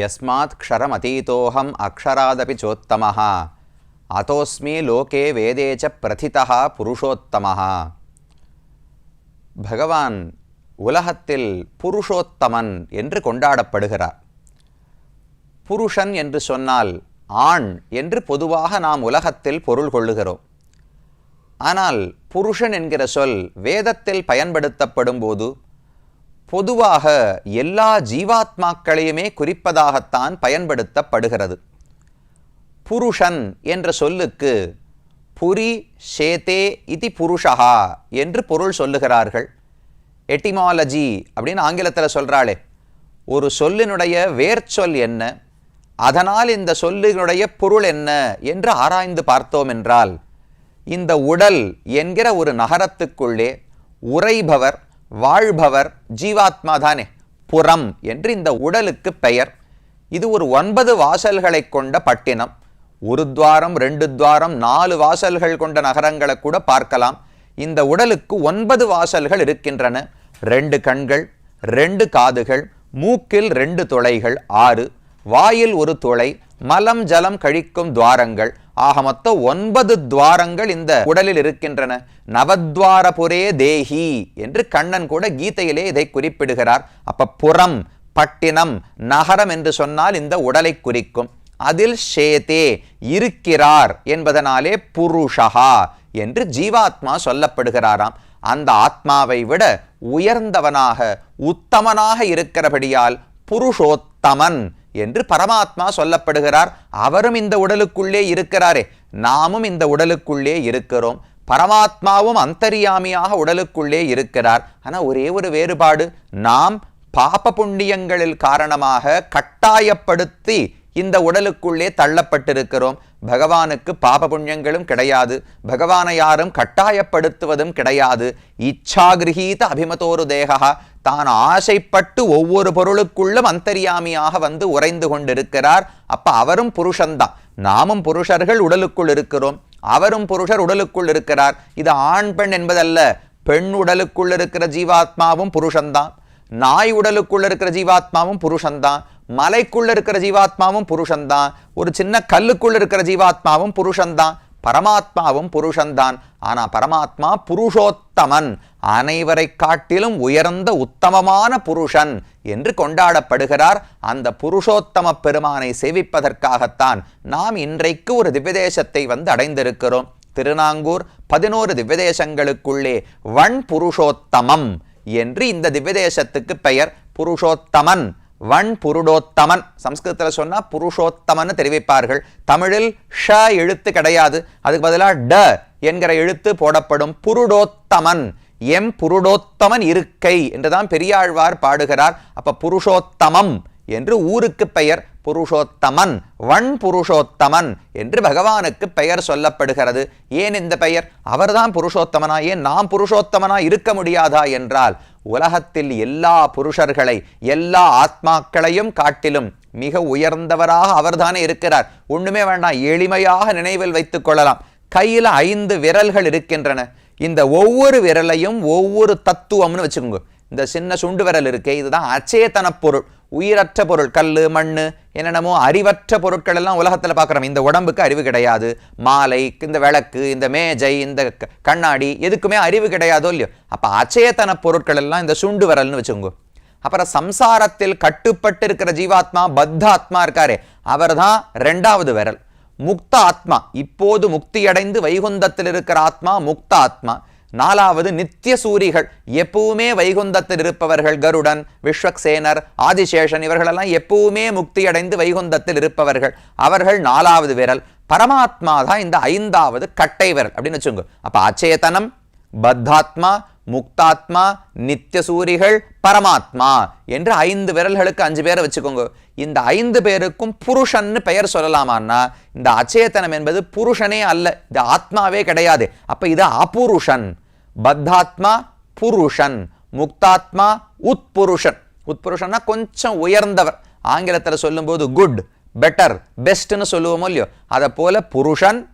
यस्मात् क्षरमतीतोऽहम् अक्षरादपि चोत्तमः अतोऽस्मि लोके वेदे च प्रथितः पुरुषोत्तमः பகவான் உலகத்தில் புருஷோத்தமன் என்று கொண்டாடப்படுகிறார் புருஷன் என்று சொன்னால் ஆண் என்று பொதுவாக நாம் உலகத்தில் பொருள் கொள்ளுகிறோம் ஆனால் புருஷன் என்கிற சொல் வேதத்தில் பயன்படுத்தப்படும் போது பொதுவாக எல்லா ஜீவாத்மாக்களையுமே குறிப்பதாகத்தான் பயன்படுத்தப்படுகிறது. புருஷன் என்ற சொல்லுக்கு புரி ஷேதே இதி புருஷா என்று பொருள் சொல்லுகிறார்கள். எட்டிமாலஜி அப்படின்னு ஆங்கிலத்தில் சொல்கிறாளே ஒரு சொல்லினுடைய வேர்ச்சொல் என்ன அதனால் இந்த சொல்லினுடைய பொருள் என்ன என்று ஆராய்ந்து பார்த்தோம் என்றால் இந்த உடல் என்கிற ஒரு நகரத்துக்குள்ளே உறைபவர் வாழ்பவர் ஜீவாத்மா தானே புறம் என்று இந்த உடலுக்கு பெயர். இது ஒரு ஒன்பது வாசல்களை கொண்ட பட்டினம். ஒரு துவாரம் ரெண்டு துவாரம் நாலு வாசல்கள் கொண்ட நகரங்களை கூட பார்க்கலாம். இந்த உடலுக்கு ஒன்பது வாசல்கள் இருக்கின்றன. ரெண்டு கண்கள் ரெண்டு காதுகள் மூக்கில் ரெண்டு துளைகள் ஆறு. வாயில் ஒரு துளை மலம் ஜலம் கழிக்கும் துவாரங்கள் ஆக மொத்தம் ஒன்பது துவாரங்கள் இந்த உடலில் இருக்கின்றன. நவத்வாரபுரே தேஹி என்று கண்ணன் கூட கீதையிலே இதை குறிப்பிடுகிறார். அப்ப புறம் பட்டினம் நகரம் என்று சொன்னால் இந்த உடலை குறிக்கும். அதில் ஷேதே இருக்கிறார் என்பதனாலே புருஷகா என்று ஜீவாத்மா சொல்லப்படுகிறாராம். அந்த ஆத்மாவை விட உயர்ந்தவனாக உத்தமனாக இருக்கிறபடியால் புருஷோத்தமன் என்று பரமாத்மா சொல்லப்படுகிறார். அவரும் இந்த உடலுக்குள்ளே இருக்கிறாரே. நாமும் இந்த உடலுக்குள்ளே இருக்கிறோம். பரமாத்மாவும் அந்தரியாமியாக உடலுக்குள்ளே இருக்கிறார். ஆனால் ஒரே ஒரு வேறுபாடு. நாம் பாப புண்ணியங்களில் காரணமாக கட்டாயப்படுத்தி இந்த உடலுக்குள்ளே தள்ளப்பட்டிருக்கிறோம். பகவானுக்கு பாப புண்ணியங்களும் கிடையாது. பகவானை யாரும் கட்டாயப்படுத்துவதும் கிடையாது. இச்சாகிரகீத அபிமதோரு தேகா தான் ஆசைப்பட்டு ஒவ்வொரு பொருளுக்குள்ளும் அந்தரியாமியாக வந்து உறைந்து கொண்டிருக்கிறார். அப்ப அவரும் புருஷன்தான். நாமும் புருஷர்கள் உடலுக்குள் இருக்கிறோம். அவரும் புருஷர் உடலுக்குள் இருக்கிறார். இது ஆண் பெண் என்பதல்ல. பெண் உடலுக்குள் இருக்கிற ஜீவாத்மாவும் புருஷன்தான். நாய் உடலுக்குள் இருக்கிற ஜீவாத்மாவும் புருஷன்தான். மலைக்குள்ள இருக்கிற ஜீவாத்மாவும் புருஷன்தான். ஒரு சின்ன கல்லுக்குள்ள இருக்கிற ஜீவாத்மாவும் புருஷன்தான். பரமாத்மாவும் புருஷன்தான். ஆனா பரமாத்மா புருஷோத்தமன். அனைவரை காட்டிலும் உயர்ந்த உத்தமமான புருஷன் என்று கொண்டாடப்படுகிறார். அந்த புருஷோத்தம பெருமானை சேவிப்பதற்காகத்தான் நாம் இன்றைக்கு ஒரு திவ்யதேசத்தை வந்து அடைந்திருக்கிறோம். திருநாங்கூர் பதினோரு திவ்யதேசங்களுக்குள்ளே வன் புருஷோத்தமம் என்று இந்த திவ்யதேசத்துக்கு பெயர் புருஷோத்தமன். வன் புருடோத்தமன் சம்ஸ்கிருதத்தில் சொன்னால் புருஷோத்தமன் தெரிவிப்பார்கள். தமிழில் ஷ எழுத்து கிடையாது. அதுக்கு பதிலாக ட என்கிற எழுத்து போடப்படும். புருடோத்தமன். எம் புருடோத்தமன் இருக்கை என்றுதான் பெரியாழ்வார் பாடுகிறார். அப்ப புருஷோத்தமம் என்று ஊருக்கு பெயர். புருஷோத்தமன் வன் புருஷோத்தமன் என்று பகவானுக்கு பெயர் சொல்லப்படுகிறது. ஏன் இந்த பெயர்? அவர்தான் புருஷோத்தமனா? ஏன் நாம் புருஷோத்தமனா இருக்க முடியாதா என்றால் உலகத்தில் எல்லா புருஷர்களை எல்லா ஆத்மாக்களையும் காட்டிலும் மிக உயர்ந்தவராக அவர்தானே இருக்கிறார். ஒண்ணுமே வேண்டாம் எளிமையாக நினைவில் வைத்துக் கொள்ளலாம். கையில் ஐந்து விரல்கள் இருக்கின்றன. இந்த ஒவ்வொரு விரலையும் ஒவ்வொரு தத்துவம்னு வச்சுக்கோங்க. இந்த சின்ன சுண்டு விரல் இருக்கே இதுதான் அச்சேதன பொருள். உயிரற்ற பொருள் கல் மண் என்னென்னமோ அறிவற்ற பொருட்கள் எல்லாம் உலகத்தில் பார்க்குறோம். இந்த உடம்புக்கு அறிவு கிடையாது. மாலை இந்த விளக்கு இந்த மேஜை இந்த கண்ணாடி எதுக்குமே அறிவு கிடையாதோ இல்லையோ. அப்போ அச்சேதன பொருட்கள் எல்லாம் இந்த சுண்டு விரல்னு வச்சுக்கோங்க. அப்புறம் சம்சாரத்தில் கட்டுப்பட்டு இருக்கிற ஜீவாத்மா பத்த ஆத்மா இருக்காரே அவர் தான் ரெண்டாவது விரல். முக்த ஆத்மா இப்போது முக்தியடைந்து வைகுந்தத்தில் இருக்கிற ஆத்மா முக்த ஆத்மா. நாலாவது நித்திய சூரிகள் எப்பவுமே வைகுந்தத்தில் இருப்பவர்கள் கருடன் விஸ்வக்சேனர் ஆதிசேஷன் இவர்களெல்லாம் எப்பவுமே முக்தியடைந்து வைகுந்தத்தில் இருப்பவர்கள். அவர்கள் நாலாவது விரல். பரமாத்மா தான் இந்த ஐந்தாவது கட்டை விரல் அப்படின்னு வச்சுங்க அப்போ அச்சேதனம் பத்தாத்மா முக்தாத்மா நித்திய சூரிகள் பரமாத்மா என்று ஐந்து விரல்களுக்கு அஞ்சு பேரை வச்சுக்கோங்க. இந்த ஐந்து பேருக்கும் புருஷன்னு பெயர் சொல்லலாமான்னா இந்த அச்சேதனம் என்பது புருஷனே அல்ல இது ஆத்மாவே கிடையாது. அப்ப இது அபுருஷன். பத்தாத்மா புருஷன். முக்தாத்மா உட்புருஷன். உட்புருஷன்னா கொஞ்சம் உயர்ந்தவர். ஆங்கிலத்தில் சொல்லும்போது குட் பெட்டர் பெஸ்ட்னு சொல்லுவோமோ இல்லையோ? அதை போல புருஷன்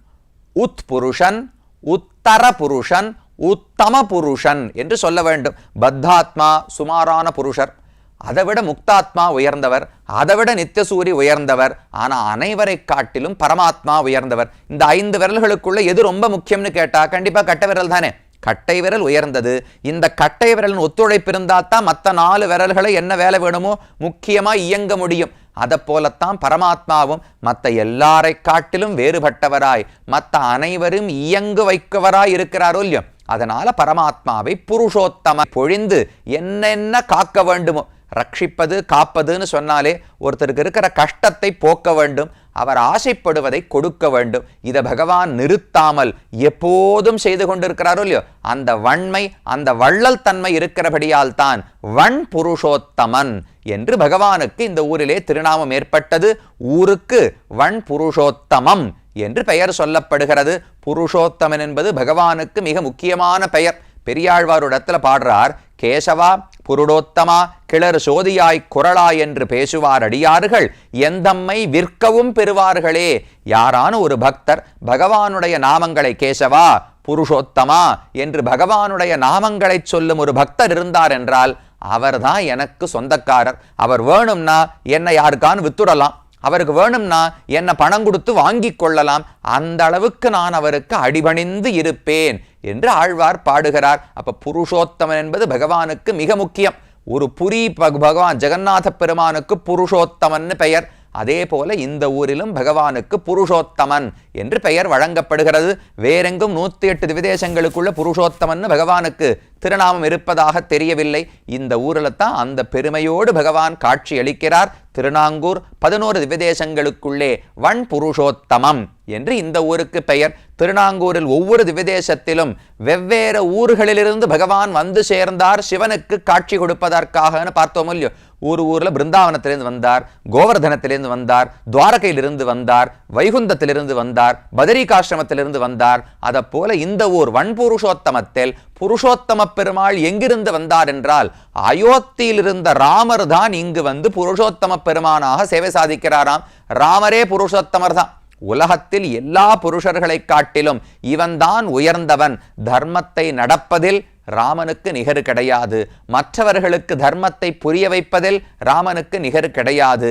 உத்புருஷன் உத்தர புருஷன் உத்தம புருஷன் என்று சொல்ல வேண்டும். பத்தாத்மா சுமாரான புருஷர். அதை விட முக்தாத்மா உயர்ந்தவர் அதை விட நித்தியசூரி உயர்ந்தவர் ஆனால் அனைவரை காட்டிலும் பரமாத்மா உயர்ந்தவர். இந்த ஐந்து விரல்களுக்குள்ள எது ரொம்ப முக்கியம்னு கேட்டால் கண்டிப்பாக கட்டை விரல் தானே. கட்டை விரல் உயர்ந்தது. இந்த கட்டை விரலின் ஒத்துழைப்பு இருந்தால் தான் மற்ற நாலு விரல்களை என்ன வேலை வேணுமோ முக்கியமாக இயங்க முடியும். அதை போலத்தான் பரமாத்மாவும் மற்ற எல்லாரை காட்டிலும் வேறுபட்டவராய் மற்ற அனைவரும் இயங்கு வைக்கவராய் இருக்கிறாரோ இல்லையோ. அதனால பரமாத்மாவை புருஷோத்தம பொழிந்து என்னென்ன காக்க வேண்டுமோ ரட்சிப்பது காப்பதுன்னு சொன்னாலே ஒருத்தருக்கு இருக்கிற கஷ்டத்தை போக்க வேண்டும். அவர் ஆசைப்படுவதை கொடுக்க வேண்டும். இதை பகவான் நிறுத்தாமல் எப்போதும் செய்து கொண்டிருக்கிறாரோ இல்லையோ அந்த வன்மை அந்த வள்ளல் தன்மை இருக்கிறபடியால் தான் வன் புருஷோத்தமன் என்று பகவானுக்கு இந்த ஊரிலே திருநாமம் ஏற்பட்டது. ஊருக்கு வன் புருஷோத்தமம் என்று பெயர் சொல்லப்படுகிறது. புருஷோத்தமன் என்பது பகவானுக்கு மிக முக்கியமான பெயர். பெரியாழ்வாரிடத்துல பாடுறார் கேசவா புருடோத்தமா கிளர் சோதியாய் குரளா என்று பேசுவார் அடியார்கள். எந்தம்மை விற்கவும் பெறுவார்களே? யாரான ஒரு பக்தர் பகவானுடைய நாமங்களை கேசவா புருஷோத்தமா என்று பகவானுடைய நாமங்களை சொல்லும் ஒரு பக்தர் இருந்தார் என்றால் அவர்தான் எனக்கு சொந்தக்காரர். அவர் வேணும்னா என்னை யாருக்கான்னு வித்துடலாம். அவருக்கு வேணும்னா என்ன பணம் கொடுத்து வாங்கி கொள்ளலாம். அந்த அளவுக்கு நான் அவருக்கு அடிபணிந்து இருப்பேன் என்று ஆழ்வார் பாடுகிறார். அப்ப புருஷோத்தமன் என்பது பகவானுக்கு மிக முக்கியம். ஒரு புரி பக- பகவான் ஜெகநாத பெருமானுக்கு புருஷோத்தமன் பெயர். அதே போல இந்த ஊரிலும் பகவானுக்கு புருஷோத்தமன் என்று பெயர் வழங்கப்படுகிறது. வேறெங்கும் நூத்தி எட்டு திவிதேசங்களுக்குள்ள புருஷோத்தமன் பகவானுக்கு திருநாமம் இருப்பதாக தெரியவில்லை. இந்த ஊரில் தான் அந்த பெருமையோடு பகவான் காட்சி அளிக்கிறார். திருநாங்கூர் பதினோரு திவ்யதேசங்களுக்குள்ளே வன் புருஷோத்தமம் என்று இந்த ஊருக்கு பெயர். திருநாங்கூரில் ஒவ்வொரு திவ்யதேசத்திலும் வெவ்வேறு ஊர்களிலிருந்து பகவான் வந்து சேர்ந்தார். சிவனுக்கு காட்சி கொடுப்பதற்காகன்னு பார்த்தோம் இல்லையோ. ஊர் ஊரில் பிருந்தாவனத்திலிருந்து வந்தார் கோவர்தனத்திலிருந்து வந்தார் துவாரகையிலிருந்து வந்தார் வைகுந்தத்திலிருந்து வந்தார் பதரிகாசிரமத்திலிருந்து வந்தார். அதை போல இந்த ஊர் வன்புருஷோத்தமத்தில் புருஷோத்தம பெருமாள் எங்கிருந்து வந்தார் என்றால் அயோத்தியில் இருந்த ராமர் தான் இங்கு வந்து புருஷோத்தம பெருமானாக சேவை சாதிக்கிறாராம். ராமரே புருஷோத்தமர் தான். உலகத்தில் எல்லா புருஷர்களை காட்டிலும் இவன்தான் உயர்ந்தவன். தர்மத்தை நடப்பதில் ராமனுக்கு நிகர் கிடையாது. மற்றவர்களுக்கு தர்மத்தை புரிய வைப்பதில் ராமனுக்கு நிகர் கிடையாது.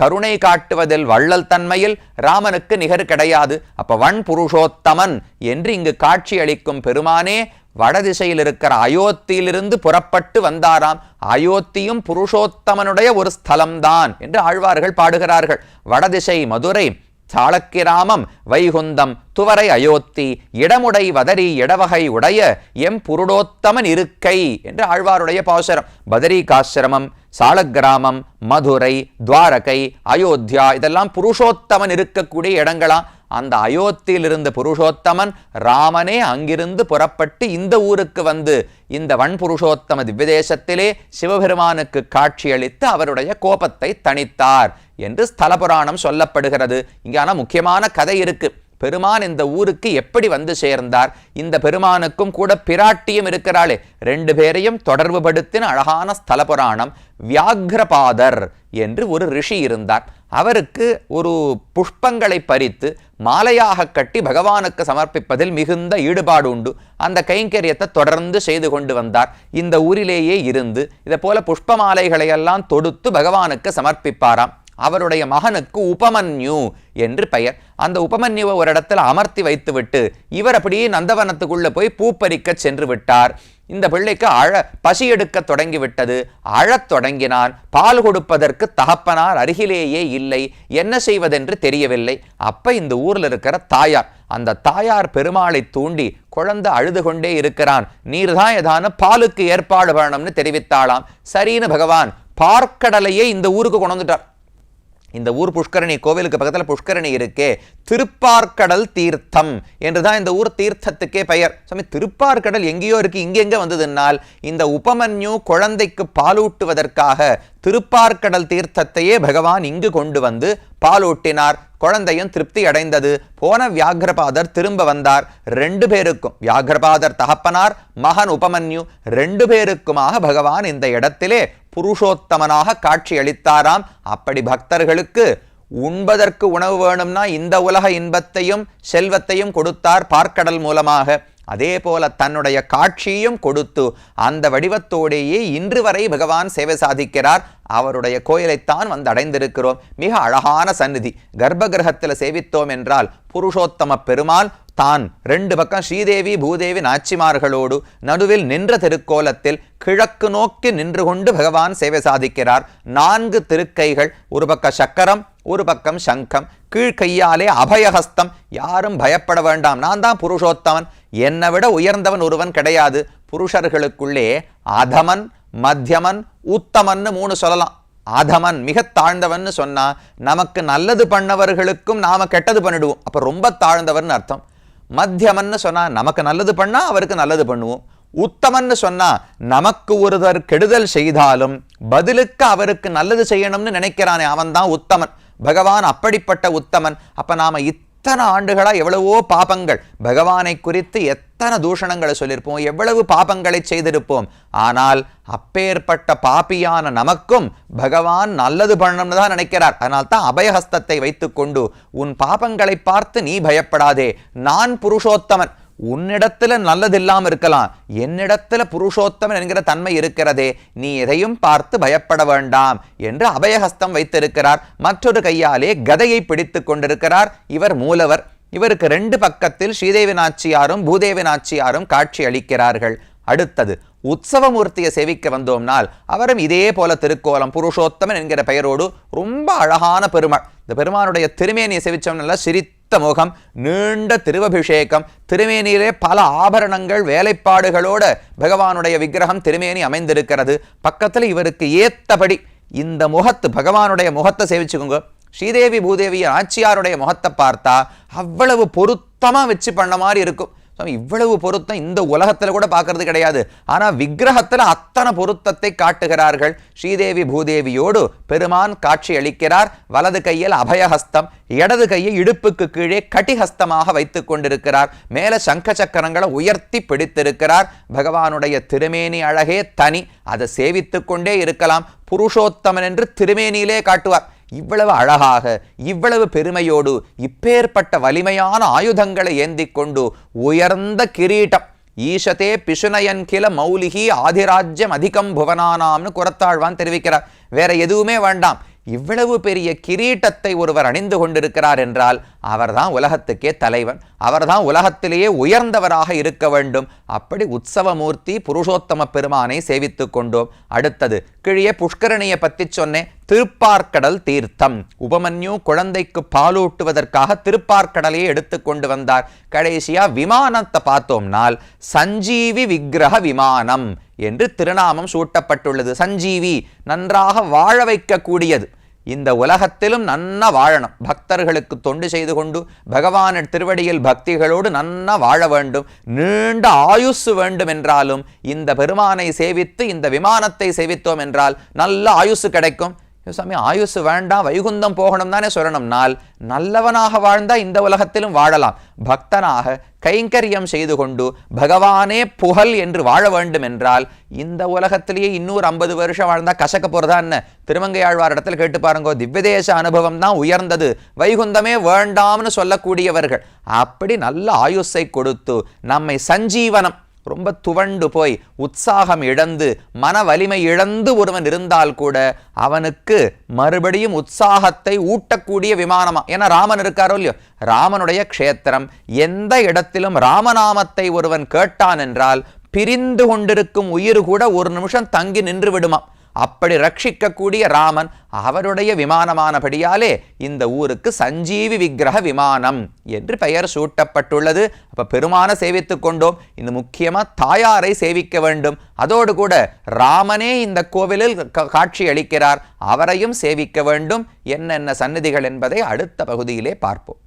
கருணை காட்டுவதில் வள்ளல் தன்மையில் ராமனுக்கு நிகர் கிடையாது. அப்ப வன் புருஷோத்தமன் என்று இங்கு காட்சி அளிக்கும் பெருமானே வடதிசையில் இருக்கிற அயோத்தியிலிருந்து புறப்பட்டு வந்தாராம். அயோத்தியும் புருஷோத்தமனுடைய ஒரு ஸ்தலம்தான் என்று ஆழ்வார்கள் பாடுகிறார்கள். வடதிசை மதுரை சாளக்கிராமம் வைகுந்தம் துவரை அயோத்தி இடமுடை வதரி இடவகை உடைய எம் புருடோத்தமன் இருக்கை என்று ஆழ்வாருடைய பாசுரம். பதரிகாசிரமம் சாலக்கிராமம் மதுரை துவாரகை அயோத்தியா இதெல்லாம் புருஷோத்தமன் இருக்கக்கூடிய இடங்களாம் அந்த அயோத்தியிலிருந்து புருஷோத்தமன் ராமனே அங்கிருந்து புறப்பட்டு இந்த ஊருக்கு வந்து இந்த வன் புருஷோத்தம திவ்யதேசத்திலே சிவபெருமானுக்கு காட்சியளித்து அவருடைய கோபத்தை தணித்தார். என்று ஸ்தல புராணம் சொல்லப்படுகிறது. இங்கே ஆனால் முக்கியமான கதை இருக்கு. பெருமான் இந்த ஊருக்கு எப்படி வந்து சேர்ந்தார்? இந்த பெருமானுக்கும் கூட பிராட்டியும் இருக்கிறாளே. ரெண்டு பேரையும் தொடர்புபடுத்தின அழகான ஸ்தல புராணம் வியாக்ரபாதர் என்று ஒரு ரிஷி இருந்தார். அவருக்கு ஒரு புஷ்பங்களை பறித்து மாலையாக கட்டி பகவானுக்கு சமர்ப்பிப்பதில் மிகுந்த ஈடுபாடு உண்டு. அந்த கைங்கரியத்தை தொடர்ந்து செய்து கொண்டு வந்தார். இந்த ஊரிலேயே இருந்து இதை போல புஷ்ப மாலைகளை எல்லாம் தொடுத்து பகவானுக்கு சமர்ப்பிப்பாராம். அவருடைய மகனுக்கு உபமன்யு என்று பெயர். அந்த உபமன்யுவை ஒரு இடத்துல அமர்த்தி வைத்துவிட்டு இவர் அப்படியே நந்தவனத்துக்குள்ளே போய் பூப்பறிக்க சென்று விட்டார். இந்த பிள்ளைக்கு அழ பசி எடுக்க தொடங்கிவிட்டது. அழத் தொடங்கினான். பால் கொடுப்பதற்கு தகப்பனார் அருகிலேயே இல்லை. என்ன செய்வதென்று தெரியவில்லை. அப்ப இந்த ஊரில் இருக்கிற தாயார் அந்த தாயார் பெருமாளை தூண்டி குழந்தை அழுது கொண்டே இருக்கிறான். நீர்தான் ஏதான பாலுக்கு ஏற்பாடு பண்ணணும்னு தெரிவித்தாளாம். சரின்னு பகவான் பார்க்கடலையே இந்த ஊருக்கு கொண்டு வந்துட்டார். இந்த ஊர் புஷ்கரணி கோவிலுக்கு பக்கத்தில் புஷ்கரணி இருக்கே திருப்பார்க்கடல் தீர்த்தம் என்றுதான் இந்த ஊர் தீர்த்தத்துக்கே பெயர். சுவாமி திருப்பார்க்கடல் எங்கேயோ இருக்கு இங்க வந்ததுன்னால் இந்த உபமன்யு குழந்தைக்கு பாலூட்டுவதற்காக திருப்பார்க்கடல் தீர்த்தத்தையே பகவான் இங்கு கொண்டு வந்து பாலூட்டினார். குழந்தையும் திருப்தி அடைந்தது. போன வியாகிரபாதர் திரும்ப வந்தார். ரெண்டு பேருக்கும். வியாகிரபாதர் தகப்பனார் மகன் உபமன்யு ரெண்டு பேருக்குமாக பகவான் இந்த இடத்திலே புருஷோத்தமனாக காட்சியளித்தாராம். அப்படி பக்தர்களுக்கு உண்பதற்கு உணவு வேணும்னா இந்த உலக இன்பத்தையும் செல்வத்தையும் கொடுத்தார் பார்க்கடல் மூலமாக. அதே போல தன்னுடைய காட்சியும் கொடுத்து அந்த வடிவத்தோடேயே இன்று வரை பகவான் சேவை சாதிக்கிறார். அவருடைய கோயிலைத்தான் வந்து அடைந்திருக்கிறோம். மிக அழகான சந்நிதி. கர்ப்ப கிரகத்தில் சேவித்தோம் என்றால் புருஷோத்தம பெருமாள் தான் ரெண்டு பக்கம் ஸ்ரீதேவி பூதேவி நாச்சிமார்களோடு நடுவில் நின்ற திருக்கோலத்தில் கிழக்கு நோக்கி நின்று கொண்டு பகவான் சேவை சாதிக்கிறார். நான்கு திருக்கைகள் ஒரு பக்க சக்கரம் ஒரு பக்கம் சங்கம் கீழ்கையாலே அபயஹஸ்தம். யாரும் பயப்பட வேண்டாம். நான் தான் புருஷோத்தமன். என்னை விட உயர்ந்தவன் ஒருவன் கிடையாது. புருஷர்களுக்குள்ளே அதமன் மத்தியமன் உத்தமன்னு மூணு சொல்லலாம். அதமன் மிக தாழ்ந்தவன் சொன்னா நமக்கு நல்லது பண்ணவர்களுக்கும் நாம கெட்டது பண்ணிடுவோம். அப்ப ரொம்ப தாழ்ந்தவர்னு அர்த்தம். மத்தியமன்னு சொன்னா நமக்கு நல்லது பண்ணா அவருக்கு நல்லது பண்ணுவோம். உத்தமன்னு சொன்னா நமக்கு ஒருவர் கெடுதல் செய்தாலும் பதிலுக்கு அவருக்கு நல்லது செய்யணும்னு நினைக்கிறானே அவன் தான் உத்தமன். பகவான் அப்படிப்பட்ட உத்தமன். அப்போ நாம இத்தனை ஆண்டுகளாக எவ்வளவோ பாபங்கள். பகவானை குறித்து எத்தனை தூஷணங்களை சொல்லியிருப்போம். எவ்வளவு பாபங்களை செய்திருப்போம். ஆனால் அப்பேற்பட்ட பாப்பியான நமக்கும் பகவான் நல்லது பண்ணணும்னு தான் நினைக்கிறார். அதனால் தான் அபயஹஸ்தத்தை வைத்துக்கொண்டு உன் பாபங்களை பார்த்து நீ பயப்படாதே. நான் புருஷோத்தமன். உன்னிடத்துல நல்லது இருக்கலாம். என்னிடத்துல புருஷோத்தமன் என்கிற தன்மை இருக்கிறதே நீ எதையும் பார்த்து பயப்பட வேண்டாம் என்று அபயஹஸ்தம் வைத்திருக்கிறார். மற்றொரு கையாலே கதையை பிடித்து கொண்டிருக்கிறார். இவர் மூலவர். இவருக்கு ரெண்டு பக்கத்தில் ஸ்ரீதேவி நாச்சியாரும் பூதேவி நாச்சியாரும் காட்சி அளிக்கிறார்கள். அடுத்தது உற்சவமூர்த்தியை சேவிக்க வந்தோம்னால் அவரும் இதே போல திருக்கோலம் புருஷோத்தமன் என்கிற பெயரோடு ரொம்ப அழகான பெருமாள். இந்த பெருமானுடைய திருமேனியை சேவிச்சோம்னால சிரித்து முகம் நீண்ட திருவபிஷேகம் திருமேனியிலே பல ஆபரணங்கள் வேலைப்பாடுகளோட பகவானுடைய விக்கிரகம் திருமேனி அமைந்திருக்கிறது. பக்கத்தில் இவருக்கு ஏத்தபடி இந்த முகத்து பகவானுடைய முகத்தை சேவிச்சுக்கோங்க. ஸ்ரீதேவி பூதேவி ஆச்சியாருடைய முகத்தை பார்த்தா அவ்வளவு பொருத்தமா வச்சு பண்ண மாதிரி இருக்கும். இவ்வளவு பொருத்தம் இந்த உலகத்துல கூட பார்க்கறது கிடையாது. ஆனா விக்கிரகத்தில் அத்தனை பொருத்தத்தை காட்டுகிறார்கள். ஸ்ரீதேவி பூதேவியோடு பெருமான் காட்சி அளிக்கிறார். வலது கையில் அபயஹஸ்தம் இடது கையை இடுப்புக்கு கீழே கட்டிஹஸ்தமாக வைத்துக் கொண்டிருக்கிறார். மேல சங்க சக்கரங்களை உயர்த்தி பிடித்திருக்கிறார். பகவானுடைய திருமேனி அழகே தனி அதை சேவித்து கொண்டே இருக்கலாம். புருஷோத்தமன் என்று திருமேனியிலே காட்டுவார். இவ்வளவு அழகாக இவ்வளவு பெருமையோடு இப்பேற்பட்ட வலிமையான ஆயுதங்களை ஏந்திக் கொண்டு உயர்ந்த கிரீட்டம் ஈஷதே பிசுனயன் கில மௌலிகி ஆதிராஜ்யம் அதிகம் புவனானாம்னு குரத்தாழ்வான் தெரிவிக்கிறார். வேற எதுவுமே வேண்டாம். இவ்வளவு பெரிய கிரீட்டத்தை ஒருவர் அணிந்து கொண்டிருக்கிறார் என்றால் அவர்தான் உலகத்துக்கே தலைவன் அவர்தான் உலகத்திலேயே உயர்ந்தவராக இருக்க வேண்டும். அப்படி உற்சவமூர்த்தி புருஷோத்தம பெருமானை சேவித்து கொண்டோம். அடுத்தது கிழியே புஷ்கரணியை பற்றி சொன்னேன் திருப்பார்க்கடல் தீர்த்தம். உபமன்யு குழந்தைக்கு பாலூட்டுவதற்காக திருப்பார்க்கடலையே எடுத்து கொண்டு வந்தார். கடைசியா விமானத்தை பார்த்தோம்னால் சஞ்சீவி விக்கிரக விமானம் என்று திருநாமம் சூட்டப்பட்டுள்ளது. சஞ்சீவி நன்றாக வாழ வைக்கக்கூடியது. இந்த உலகத்திலும் நன்னா வாழணும். பக்தர்களுக்கு தொண்டு செய்து கொண்டு பகவானின் திருவடியில் பக்திகளோடு நன்னா வாழ வேண்டும். நீண்ட ஆயுசு வேண்டும் என்றாலும் இந்த பெருமானை சேவித்து இந்த விமானத்தை சேவித்தோம் என்றால் நல்ல ஆயுசு கிடைக்கும். சாமி ஆயுசு வேண்டாம் வைகுந்தம் போகணும் தானே சொல்லணும்னால் நல்லவனாக வாழ்ந்தா இந்த உலகத்திலும் வாழலாம். பக்தனாக கைங்கரியம் செய்து கொண்டு பகவானே புகழ் என்று வாழ வேண்டும் என்றால் இந்த உலகத்திலேயே இன்னொரு ஐம்பது வருஷம் வாழ்ந்தா கசக்க போறதா என்ன? திருமங்கையாழ்வார் இடத்துல கேட்டு பாருங்கோ திவ்யதேச அனுபவம் தான் உயர்ந்தது. வைகுந்தமே வேண்டாம்னு சொல்லக்கூடியவர்கள். அப்படி நல்ல ஆயுஸை கொடுத்து நம்மை சஞ்சீவனம் ரொம்ப துவண்டு போய் உற்சாகம் இழந்து மன வலிமை இழந்து ஒருவன் இருந்தால் கூட அவனுக்கு மறுபடியும் உற்சாகத்தை ஊட்டக்கூடிய விமானமா? ஏன்னா ராமன் இருக்காரோ இல்லையோ? ராமனுடைய க்ஷேத்திரம் எந்த இடத்திலும் ராமநாமத்தை ஒருவன் கேட்டான் என்றால் பிரிந்து கொண்டிருக்கும் உயிர் கூட ஒரு நிமிஷம் தங்கி நின்று விடுமா அப்படி ரட்சிக்கக்கூடிய ராமன் அவருடைய விமானமானபடியாலே இந்த ஊருக்கு சஞ்சீவி விக்கிரக விமானம் என்று பெயர் சூட்டப்பட்டுள்ளது. அப்ப பெருமான சேவித்து கொண்டோம். இந்த முக்கியமா தாயாரை சேவிக்க வேண்டும். அதோடு கூட ராமனே இந்த கோவிலில் காட்சி அளிக்கிறார். அவரையும் சேவிக்க வேண்டும். என்னென்ன சந்நிதிகள் என்பதை அடுத்த பகுதியிலே பார்ப்போம்.